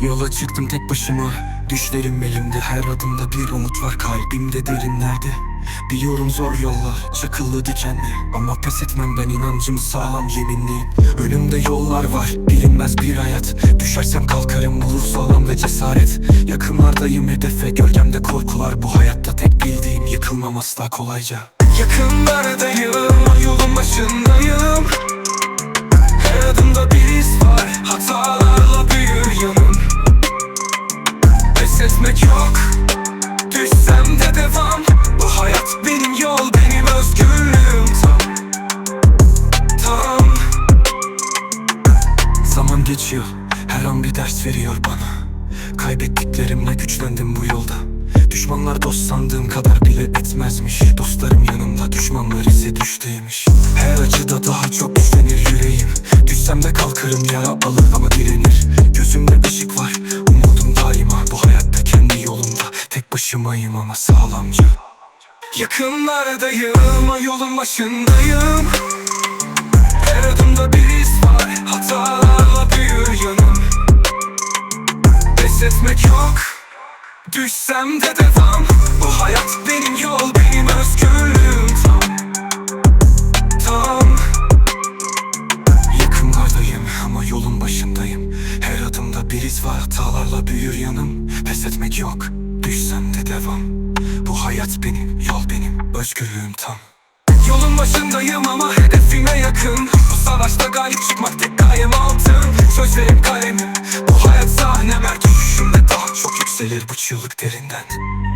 Yola çıktım tek başıma. Düşlerim elimde. Her adımda bir umut var. Kalbimde derinlerde Biliyorum zor yollar. Çakıllı dikenli Ama pes etmem ben. İnancım sağlam yeminliyim Önümde yollar var. Bilinmez bir hayat. Düşersem kalkarım. Bulur sağlam ve cesaret. Yakınlardayım hedefe. Gölgemde korkular. Bu hayatta tek bildiğim yıkılmam asla kolayca. Yakınlardayım. Yolun başındayım Zaman geçiyor Her an bir ders veriyor bana. Kaybettiklerimle güçlendim bu yolda. Düşmanlar dost sandığım kadar bile etmezmiş. Dostlarım yanımda düşmanlar ise düşteymiş Her acıda daha çok güçlenir yüreğim. Düşsem de kalkarım yara alır ama direnir. Gözümde ışık var umudum daima Bu hayatta kendi yolumda. Tek başımayım ama sağlamca. Yakınlardayım yolun başındayım Düşsem de devam Bu hayat benim yol Benim özgürlüğüm. Tam. Tam. Yakınlardayım ama yolun başındayım. Her adımda bir iz var Hatalarla büyür yanım. Pes etmek yok Düşsem de devam. Bu hayat benim Yol benim Özgürlüğüm tam. Yolun başındayım ama hedefime yakın. Bu savaşta galip çıkmak yıllık derinden.